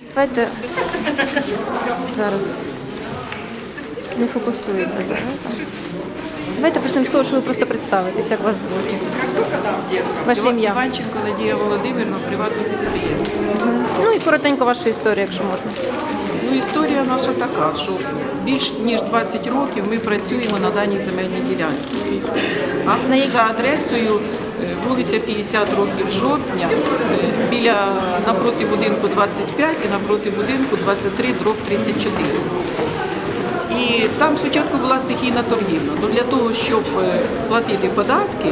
Давайте зараз не фокусується. Давайте почнемо з того, що ви просто представитесь, як вас звуть. Ваше ім'я. Іванченко Надія Володимирівна, приватний підприємець. Ну і коротенько вашу історію, якщо можна. Ну, історія наша така, що більш ніж 20 років ми працюємо на даній земельній ділянці. А На за адресою е, вулиця 50 років жовтня, е, біля напроти будинку 25 і напроти будинку 23 дроб 34. І там спочатку була стихійна торгівля. Ну, для того, щоб е, платити податки,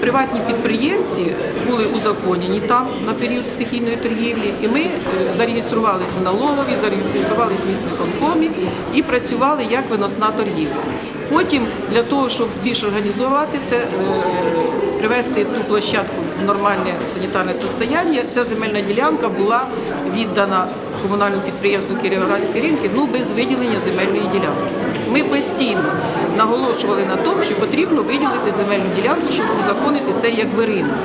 приватні підприємці були узаконені там на період стихійної торгівлі. І ми е, зареєструвалися в налогові, зареєструвалися в міськвиконкомі і працювали як виносна торгівля. Потім для того, щоб більш організувати це, е, привести ту площадку в нормальне санітарне состояння, ця земельна ділянка була віддана комунальному підприємству Кіровоградські ринки, ну без виділення земельної ділянки. Ми постійно наголошували на тому, що потрібно виділити земельну ділянку, щоб узаконити це як ринок.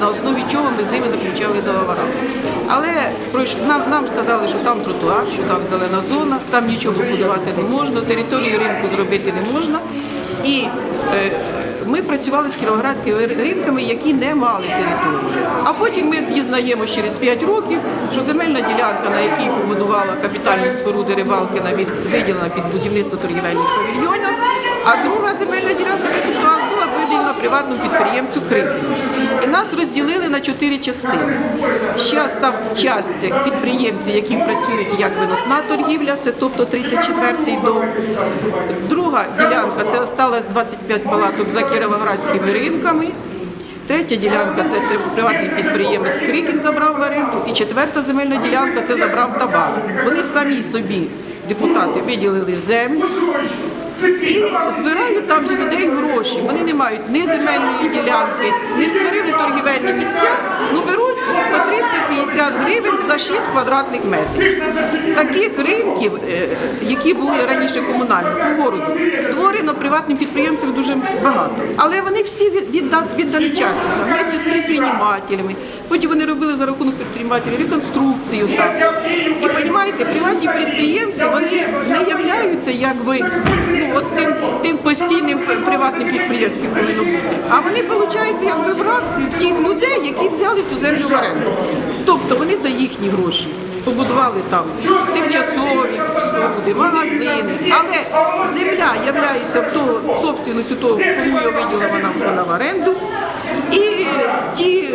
На, основі чого ми з ними заключали договори. Але нам, нам сказали, що там тротуар, що там зелена зона, там нічого будувати не можна, територію ринку зробити не можна. І е, ми працювали з кіровоградськими ринками, які не мали території. А потім ми дізнаємося через 5 років, що земельна ділянка, на якій побудувала капітальні споруди рибалки, виділена під будівництво торгівельних павільйонів, а друга земельна ділянка де тротуар була виділена приватному підприємцю Крикіну. І нас розділили на чотири частини. Зараз там часть підприємців, які працюють як виносна торгівля, це тобто 34-й дом. Друга ділянка це осталось 25 палаток за кіровоградськими ринками. Третя ділянка це приватний підприємець Крикін забрав в оренду. І четверта земельна ділянка це забрав табак. Вони самі собі, депутати, виділили землю і збирають там з людей гроші. Вони не мають ні земельної ділянки, не створили торгівельні місця, ну беруть по 350 гривень за 6 квадратних метрів. Таких ринків, е, які були раніше комунальні по городу, створено приватним підприємцям дуже багато. Але вони всі від- відда- віддані частникам, вместе з підприємцями. Потім вони робили за рахунок підприємців реконструкцію там. І розумієте, приватні підприємці вони не являються якби от тим, тим постійним приватним підприємцем повинно бути. А вони, виходить, якби в рабстві тих людей, які взяли цю землю в оренду. Тобто вони за їхні гроші побудували там тимчасові споруди, магазини. Але земля являється в того собственністю того, кому її виділила вона, вона в оренду. І ті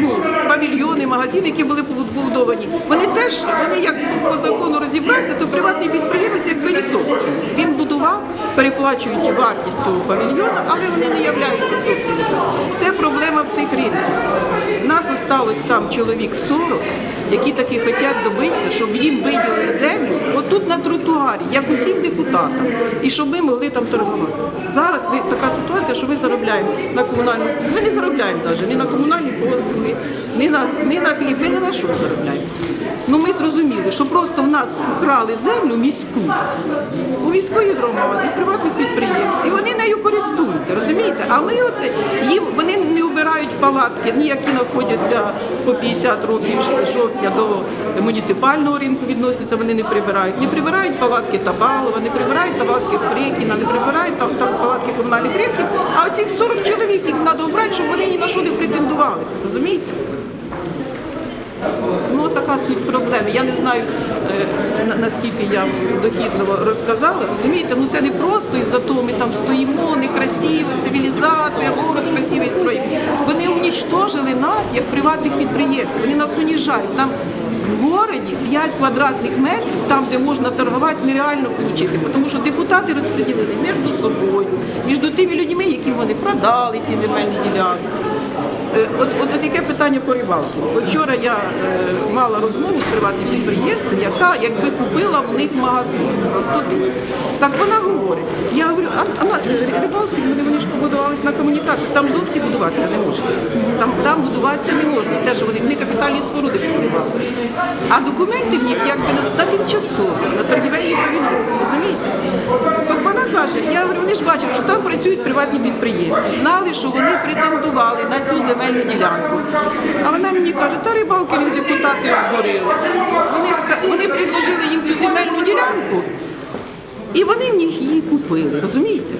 ну, павільйони, магазини, які були побудовані, вони теж, вони як по закону розібралися, то приватний підприємець як вирісов. Переплачують вартість цього павільйону, але вони не являються собственниками. Це проблема всіх ринків. Нас осталось там чоловік 40, які таки хочуть добитися, щоб їм виділили землю отут на тротуарі, як усім депутатам, і щоб ми могли там торгувати. Зараз така ситуація, що ми заробляємо на комунальні, ми не заробляємо навіть ні на комунальні послуги, ні на, ні на хліб, ні на що заробляємо. Ну ми зрозуміли, що просто в нас вкрали землю міську у міської громади, приватних підприємств, і вони нею користуються, розумієте? А ми оце їм вони не обирають палатки, ні які знаходяться по 50 років жовтня до муніципального ринку відносяться, вони не прибирають. Не прибирають палатки Табалова, не прибирають палатки Крикіна, не прибирають там, палатки комунальних ринків. А оцих 40 чоловік їх треба обрати, щоб вони ні на що не претендували. Розумієте? Ну, така суть проблеми. Я не знаю, е, наскільки я дохідно розказала. Розумієте, ну це не просто із-за того, ми там стоїмо, некрасиво, цивілізація, город красивий унічтожили нас як приватних підприємців. Вони нас уніжають. Нам в городі 5 квадратних метрів, там, де можна торгувати, нереально отримати. Тому що депутати розподілили між собою, між тими людьми, яким вони продали ці земельні ділянки. Е, От, от, яке питання по рибалки. Вчора я е, мала розмову з приватним підприємцем, яка якби купила в них магазин за 100 тисяч. Так вона говорить, я говорю, а, а на рибалки вони, вони ж побудувалися на комунікаціях, там зовсім будуватися не можна. Там, там будуватися не можна, те, що вони не капітальні споруди побудували. А документи в них якби на, на тимчасово, на торгівельні побачили, що там працюють приватні підприємці, знали, що вони претендували на цю земельну ділянку. А вона мені каже, та рибалки депутати обдурили. Вони вони предложили їм цю земельну ділянку, і вони в них її купили, розумієте?